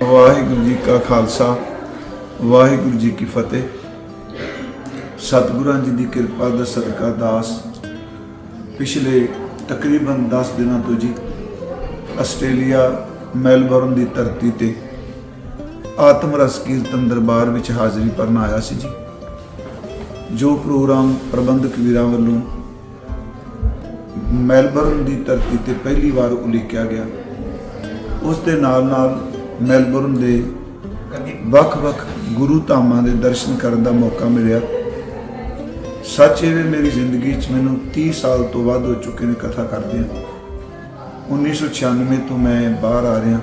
ਵਾਹਿਗੁਰੂ ਜੀ ਕਾ ਖਾਲਸਾ, ਵਾਹਿਗੁਰੂ ਜੀ ਕੀ ਫਤਿਹ। ਸਤਿਗੁਰਾਂ ਜੀ ਦੀ ਕਿਰਪਾ ਦਾ ਸਦਕਾ ਦਾਸ, ਪਿਛਲੇ ਤਕਰੀਬਨ 10 ਦਿਨਾਂ ਤੋਂ ਜੀ ਆਸਟ੍ਰੇਲੀਆ ਮੈਲਬੌਰਨ ਦੀ ਧਰਤੀ ਤੇ ਆਤਮ ਰਸ ਕੀਰਤਨ ਦਰਬਾਰ ਵਿੱਚ ਹਾਜ਼ਰੀ ਭਰਨ ਆਇਆ ਸੀ ਜੀ। ਜੋ ਪ੍ਰੋਗਰਾਮ ਪ੍ਰਬੰਧਕ ਵੀਰਾਂ ਵੱਲੋਂ ਮੈਲਬੌਰਨ ਦੀ ਧਰਤੀ ਤੇ ਪਹਿਲੀ ਵਾਰ ਉਲੀਕਿਆ ਗਿਆ, ਉਸ ਦੇ ਨਾਲ ਨਾਲ ਮੈਲਬੌਰਨ ਦੇ ਵੱਖ-ਵੱਖ ਗੁਰੂ ਧਾਮਾਂ ਦੇ ਦਰਸ਼ਨ ਕਰਨ ਦਾ ਮੌਕਾ ਮਿਲਿਆ। ਸੱਚ ਇਹ ਵੀ ਮੇਰੀ ਜ਼ਿੰਦਗੀ 'ਚ ਮੈਨੂੰ 30 ਸਾਲ ਤੋਂ ਵੱਧ ਹੋ ਚੁੱਕੇ ਨੇ ਕਥਾ ਕਰਦਿਆਂ। 1996 ਤੋਂ ਮੈਂ ਬਾਹਰ ਆ ਰਿਹਾ।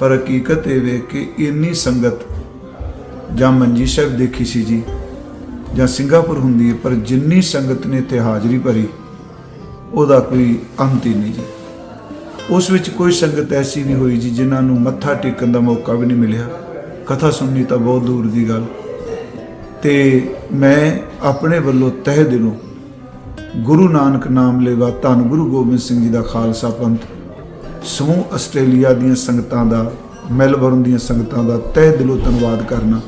ਪਰ ਹਕੀਕਤ ਇਹ ਵੇ ਕਿ ਇੰਨੀ ਸੰਗਤ ਜਾਂ ਮੰਜੀ ਸਾਹਿਬ ਦੇਖੀ ਸੀ ਜੀ, ਜਾਂ ਸਿੰਗਾਪੁਰ ਹੁੰਦੀ ਹੈ, ਪਰ ਜਿੰਨੀ ਸੰਗਤ ਨੇ ਇੱਥੇ ਹਾਜ਼ਰੀ ਭਰੀ, ਉਹਦਾ ਕੋਈ ਅੰਤ ਹੀ ਨਹੀਂ ਜੀ। ਉਸ ਵਿੱਚ ਕੋਈ ਸੰਗਤ ਐਸੀ ਨਹੀਂ ਹੋਈ ਜੀ ਜਿਨ੍ਹਾਂ ਨੂੰ ਮੱਥਾ ਟੇਕਣ ਦਾ ਮੌਕਾ ਵੀ ਨਹੀਂ ਮਿਲਿਆ। ਕਥਾ ਸੁਣਨੀ ਤਾਂ ਬਹੁਤ ਦੂਰ ਦੀ ਗੱਲ। ਤੇ ਮੈਂ ਆਪਣੇ ਵੱਲੋਂ ਤਹਿ ਦਿਲੋਂ ਗੁਰੂ ਨਾਨਕ ਨਾਮ ਲੇਵਾ ਧੰਨ ਗੁਰੂ ਗੋਬਿੰਦ ਸਿੰਘ ਜੀ ਦਾ ਖਾਲਸਾ ਪੰਥ, ਸਮੂਹ ਆਸਟ੍ਰੇਲੀਆ ਦੀਆਂ ਸੰਗਤਾਂ ਦਾ, ਮੈਲਬੌਰਨ ਦੀਆਂ ਸੰਗਤਾਂ ਦਾ ਤਹਿ ਦਿਲੋਂ ਧੰਨਵਾਦ ਕਰਨਾ।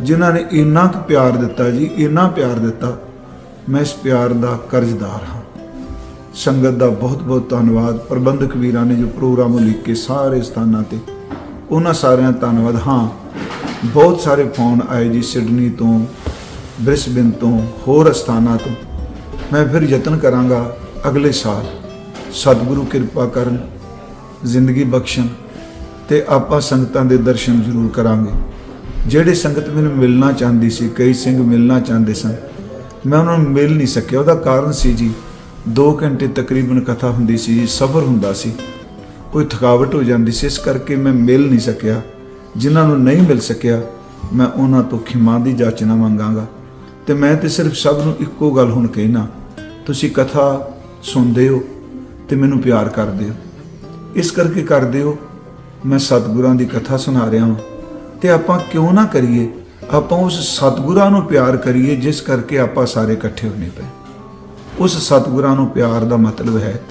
ਜਿਨ੍ਹਾਂ ਨੇ ਇੰਨਾ ਕੁ ਪਿਆਰ ਦਿੱਤਾ ਜੀ, ਇੰਨਾ ਪਿਆਰ ਦਿੱਤਾ, ਮੈਂ ਇਸ ਪਿਆਰ ਦਾ ਕਰਜ਼ਦਾਰ ਹਾਂ। ਸੰਗਤ ਦਾ ਬਹੁਤ ਬਹੁਤ ਧੰਨਵਾਦ। ਪ੍ਰਬੰਧਕ ਵੀਰਾਂ ਨੇ ਜੋ ਪ੍ਰੋਗਰਾਮ ਲਿਖ ਕੇ ਸਾਰੇ ਸਥਾਨਾਂ ਤੇ, ਉਹਨਾਂ ਸਾਰਿਆਂ ਦਾ ਧੰਨਵਾਦ। ਹਾਂ, ਬਹੁਤ ਸਾਰੇ ਫੋਨ ਆਏ ਜੀ ਸਿਡਨੀ ਤੋਂ, ਬ੍ਰਿਸਬਨ ਤੋਂ, ਹੋਰ ਸਥਾਨਾਂ ਤੋਂ। ਮੈਂ ਫਿਰ ਯਤਨ ਕਰਾਂਗਾ ਅਗਲੇ ਸਾਲ। ਸਤਿਗੁਰੂ ਕਿਰਪਾ ਕਰਨ, ਜ਼ਿੰਦਗੀ ਬਖਸ਼ਣ ਤੇ ਆਪਾਂ ਸੰਗਤਾਂ ਦੇ ਦਰਸ਼ਨ ਜ਼ਰੂਰ ਕਰਾਂਗੇ। ਜਿਹੜੇ ਸੰਗਤ ਮੈਨੂੰ ਮਿਲਣਾ ਚਾਹੁੰਦੀ ਸੀ, ਕਈ ਸਿੰਘ ਮਿਲਣਾ ਚਾਹੁੰਦੇ ਸਨ, ਮੈਂ ਉਹਨਾਂ ਨੂੰ ਮਿਲ ਨਹੀਂ ਸਕਿਆ। ਉਹਦਾ ਕਾਰਨ ਸੀ ਜੀ 2 ਘੰਟੇ ਤਕਰੀਬਨ ਕਥਾ ਹੁੰਦੀ ਸੀ ਜੀ ਸਬਰ ਹੁੰਦਾ ਸੀ। ਕੋਈ ਥਕਾਵਟ ਹੋ ਜਾਂਦੀ ਸੀ, ਇਸ ਕਰਕੇ ਮੈਂ ਮਿਲ ਨਹੀਂ ਸਕਿਆ। ਜਿਨ੍ਹਾਂ ਨੂੰ ਨਹੀਂ ਮਿਲ ਸਕਿਆ, ਮੈਂ ਉਹਨਾਂ ਤੋਂ ਖਿਮਾ ਦੀ ਜਾਚਨਾ ਮੰਗਾਂਗਾ। ਤੇ ਮੈਂ ਤੇ ਸਿਰਫ ਸਭ ਨੂੰ ਇੱਕੋ ਗੱਲ ਹੁਣ ਕਹਿਣਾ, ਤੁਸੀਂ ਕਥਾ ਸੁਣਦੇ ਹੋ ਤੇ ਮੈਨੂੰ ਪਿਆਰ ਕਰਦੇ ਹੋ। ਇਸ ਕਰਕੇ ਕਰਦੇ ਹੋ, ਮੈਂ ਸਤਿਗੁਰਾਂ ਦੀ ਕਥਾ ਸੁਣਾ ਰਿਹਾ ਹਾਂ। ਤੇ ਆਪਾਂ ਕਿਉਂ ਨਾ ਕਰੀਏ, ਆਪਾਂ ਉਸ ਸਤਿਗੁਰਾਂ ਨੂੰ ਪਿਆਰ ਕਰੀਏ, ਜਿਸ ਕਰਕੇ ਆਪਾਂ ਸਾਰੇ ਇਕੱਠੇ ਹੋਣੇ ਪਏ। ਉਸ ਸਤਿਗੁਰਾਂ ਨੂੰ ਪਿਆਰ ਦਾ ਮਤਲਬ ਹੈ,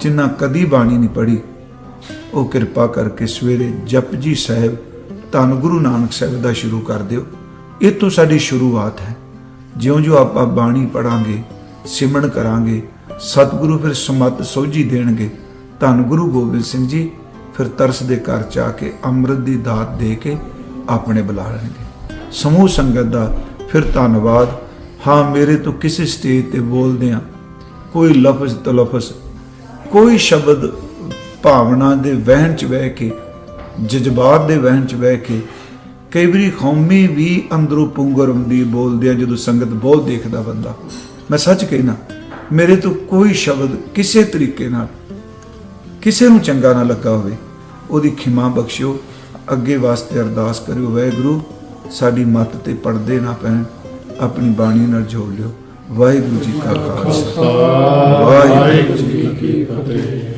ਜਿਨ੍ਹਾਂ ਕਦੀ ਬਾਣੀ ਨਹੀਂ ਪੜ੍ਹੀ। ਉਹ ਕਿਰਪਾ ਕਰਕੇ ਸਵੇਰੇ ਜਪਜੀ ਸਾਹਿਬ, ਧੰਨ ਗੁਰੂ ਨਾਨਕ ਸਾਹਿਬ ਦਾ ਸ਼ੁਰੂ ਕਰ ਦਿਓ। ਇਹ ਤੋਂ ਸਾਡੀ ਸ਼ੁਰੂਆਤ ਹੈ। ਜਿਉਂ-ਜਿਉਂ ਆਪਾਂ ਬਾਣੀ ਪੜਾਂਗੇ ਸਿਮਰਨ ਕਰਾਂਗੇ, ਸਤਿਗੁਰੂ ਫਿਰ ਸਮਤ ਸੋਝੀ ਦੇਣਗੇ, ਧੰਨ ਗੁਰੂ ਗੋਬਿੰਦ ਸਿੰਘ ਜੀ ਫਿਰ ਤਰਸ ਦੇ ਘਰ ਚ ਆ ਕੇ ਅੰਮ੍ਰਿਤ ਦੀ ਦਾਤ ਦੇ ਕੇ ਆਪਣੇ ਬੁਲਾ ਲੈਣਗੇ। ਸਮੂਹ ਸੰਗਤ ਦਾ ਫਿਰ ਧੰਨਵਾਦ। ਹਾਂ, ਮੇਰੇ ਤੋਂ ਕਿਸੇ ਸਟੇਜ ਤੇ ਬੋਲਦੇ ਆ ਕੋਈ ਲਫ਼ਜ਼ ਤਲਫ਼ਜ਼, ਕੋਈ ਸ਼ਬਦ ਭਾਵਨਾ ਦੇ ਵਹਿਣ ਚ ਬਹਿ ਕੇ, ਜਜ਼ਬਾਤ ਦੇ ਵਹਿਣ ਚ ਬਹਿ ਕੇ, ਕਈ ਵਾਰੀ ਖੌਮੀ ਵੀ ਅੰਦਰੋਂ ਪੁੰਗਰ ਹੁੰਦੀ ਬੋਲਦੇ ਆ, ਜਦੋਂ ਸੰਗਤ ਬਹੁਤ ਦੇਖਦਾ ਬੰਦਾ। ਮੈਂ ਸੱਚ ਕਹਿਣਾ, ਮੇਰੇ ਤੋਂ ਕੋਈ ਸ਼ਬਦ ਕਿਸੇ ਤਰੀਕੇ ਨਾਲ, ਕਿਸੇ ਨੂੰ ਚੰਗਾ ਨਾ ਲੱਗਾ ਹੋਵੇ। ਉਹਦੀ ਖਿਮਾ ਬਖਸ਼ਿਓ, ਅੱਗੇ ਵਾਸਤੇ ਅਰਦਾਸ ਕਰਿਓ, ਵਾਹਿਗੁਰੂ, ਸਾਡੀ ਮੱਤ ਤੇ ਪਰਦੇ ਨਾ ਪੈਣ। ਆਪਣੀ ਬਾਣੀ ਨਾਲ ਜੋੜ ਲਿਓ। ਵਾਹਿਗੁਰੂ ਜੀ ਕਾ ਖਾਲਸਾ। ਵਾਹਿਗੁਰੂ ਜੀ ਕੀ